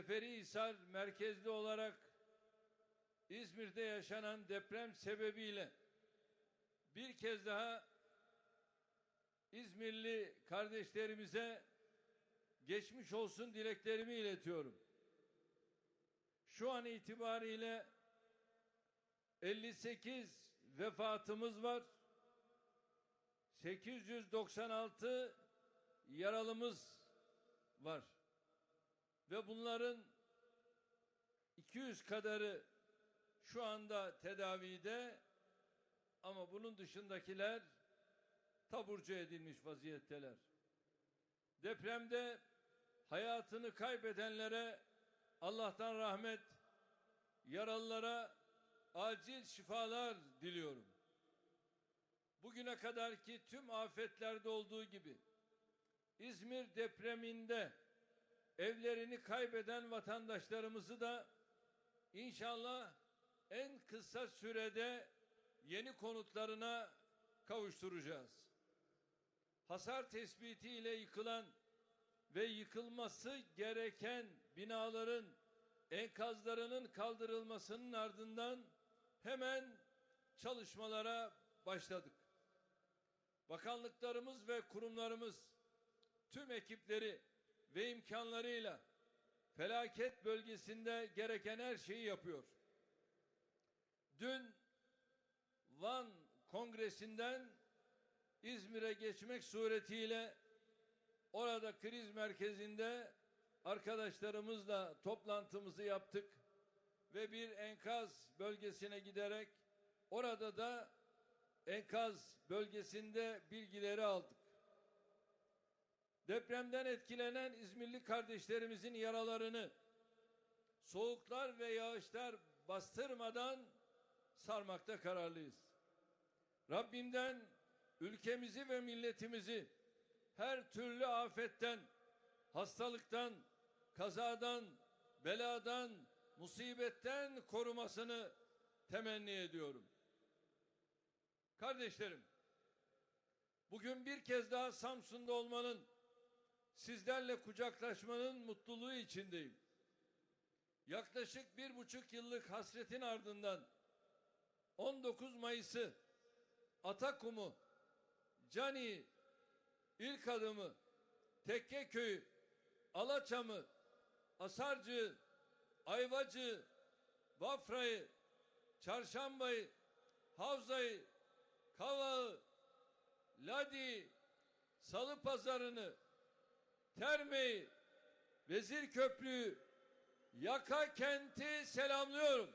Seferihisar merkezli olarak İzmir'de yaşanan deprem sebebiyle bir kez daha İzmirli kardeşlerimize geçmiş olsun dileklerimi iletiyorum. Şu an itibariyle 58 vefatımız var. 896 yaralımız var. Ve bunların 200 kadarı şu anda tedavide ama bunun dışındakiler taburcu edilmiş vaziyetteler. Depremde hayatını kaybedenlere Allah'tan rahmet, yaralılara acil şifalar diliyorum. Bugüne kadarki tüm afetlerde olduğu gibi İzmir depreminde evlerini kaybeden vatandaşlarımızı da inşallah en kısa sürede yeni konutlarına kavuşturacağız. Hasar tespiti ile yıkılan ve yıkılması gereken binaların enkazlarının kaldırılmasının ardından hemen çalışmalara başladık. Bakanlıklarımız ve kurumlarımız tüm ekipleri ve imkanlarıyla felaket bölgesinde gereken her şeyi yapıyor. Dün Van Kongresi'nden İzmir'e geçmek suretiyle orada kriz merkezinde arkadaşlarımızla toplantımızı yaptık ve bir enkaz bölgesine giderek orada da enkaz bölgesinde bilgileri aldık. Depremden etkilenen İzmirli kardeşlerimizin yaralarını soğuklar ve yağışlar bastırmadan sarmakta kararlıyız. Rabbimden ülkemizi ve milletimizi her türlü afetten, hastalıktan, kazadan, beladan, musibetten korumasını temenni ediyorum. Kardeşlerim, bugün bir kez daha Samsun'da olmanın, sizlerle kucaklaşmanın mutluluğu içindeyim. Yaklaşık bir buçuk yıllık hasretin ardından 19 Mayıs'ı Atakum'u, Cani, İlk Adım'ı, Tekkeköy'ü, Alaçam'ı, Asarcı, Ayvacı, Bafra'yı, Çarşamba'yı, Havza'yı, Kavağı, Ladi, Salı Pazarı'nı, Terme'yi, Vezir Köprü'yü, Yaka kenti selamlıyorum.